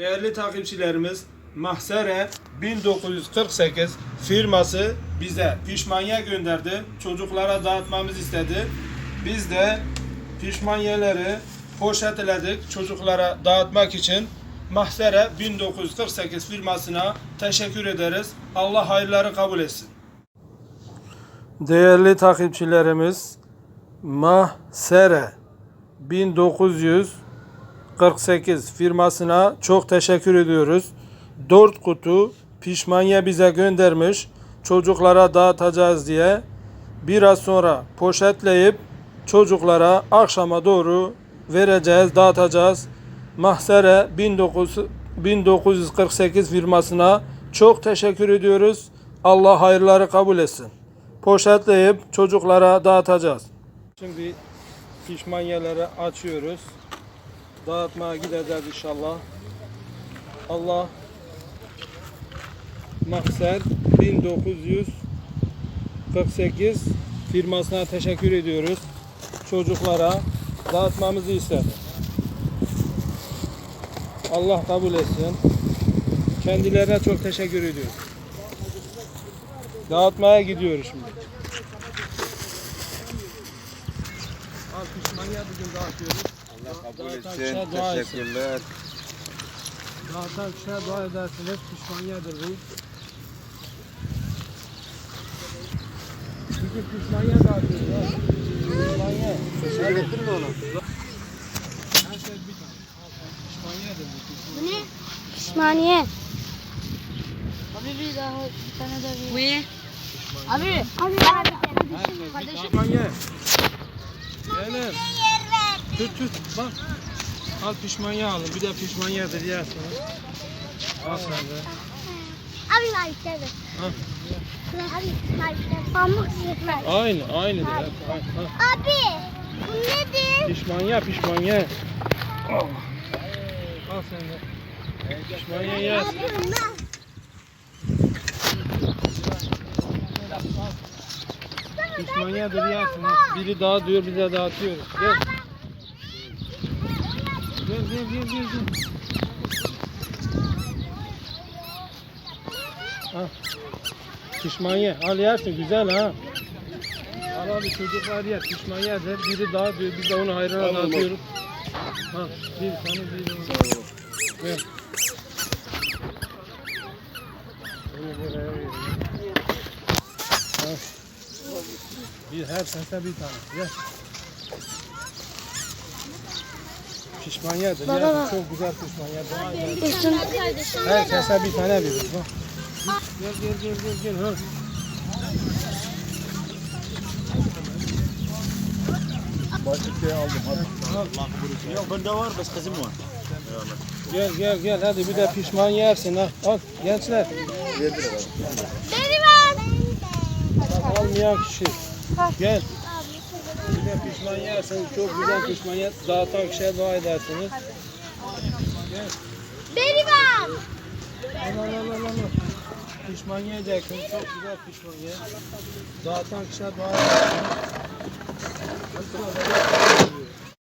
Değerli takipçilerimiz, Mahsere 1948 firması bize pişmaniye gönderdi. Çocuklara dağıtmamızı istedi. Biz de pişmaniyeleri poşetledik çocuklara dağıtmak için. Mahsere 1948 firmasına teşekkür ederiz. Allah hayırları kabul etsin. Değerli takipçilerimiz, Mahsere 1948 firmasına çok teşekkür ediyoruz. 4 kutu pişmaniye bize göndermiş. Çocuklara dağıtacağız diye. Biraz sonra poşetleyip çocuklara akşama doğru vereceğiz, dağıtacağız. Mahsere 19 1948 firmasına çok teşekkür ediyoruz. Allah hayırları kabul etsin. Poşetleyip çocuklara dağıtacağız. Şimdi pişmaniyeleri açıyoruz. Dağıtmaya gideceğiz inşallah. Allah Mahser 1948 firmasına teşekkür ediyoruz. Çocuklara dağıtmamızı istedi. Allah kabul etsin. Kendilerine çok teşekkür ediyoruz. Dağıtmaya gidiyoruz şimdi. Al pişmaniye bugün dağıtıyoruz. Allah kabul etsin. Teşekkürler. Dağıtan kişiye dua edersiniz. Pişmaniyedir bu. Çünkü pişmaniye dağıtıyoruz. ha. Pişmaniye. Söylettin mi onu? Herkes bir tane. Pişmaniyedir bu. Bu ne? Pişmaniye. Abi bir daha bir tane daha bir. Bu ne? Abi. Abi. Kardeşim. Pişmaniye. Gelin. Tut tut bak. Al pişmaniye alın. Bir de pişmaniyedir yersiniz. Al sen de. Abi var içeride. Ha. Abi içeride. Pamuk zırhlar. Aynı aynı. Ha. Abi. Bu nedir? Pişmaniye pişmaniye. Al sen de. Pişmaniye yersin. Abi bunlar. Pişmaniyedir yersiniz. Biri daha diyor bize dağıtıyoruz. Gel. Gel gel gel gel. gel. Al. Pişmaniye. Al yersin güzel ha. Al abi çocuklar yer. Pişmaniyedir. Biri daha diyor. Biz de onu hayrına dağıtıyoruz. Ha, bir tane bir tane. Ver. Bunu buraya ver. Ha. Bir her sese bir tane. Gel. Pişmaniyedir. Baba, ya, baba. Çok güzel pişmaniye. Daha iyi. Dursun. Her sese bir tane verir. Bak. Gel gel gel gel gel. Ha. Başlıkları aldım. Hadi. Yok bende var bes kızım var. Gel gel gel hadi bir de pişman yersin ha. Al gençler. Verdiler abi. Beni var. Bak, almayan kişi. Gel. Pişman yersiniz. Çok güzel pişman yer. Dağıtan kişiye dua edersiniz. Gel. Beni var. Al al al al al. Pişman yiyeceksin. Çok güzel pişman ye. Dağıtan kişiye dua edersiniz.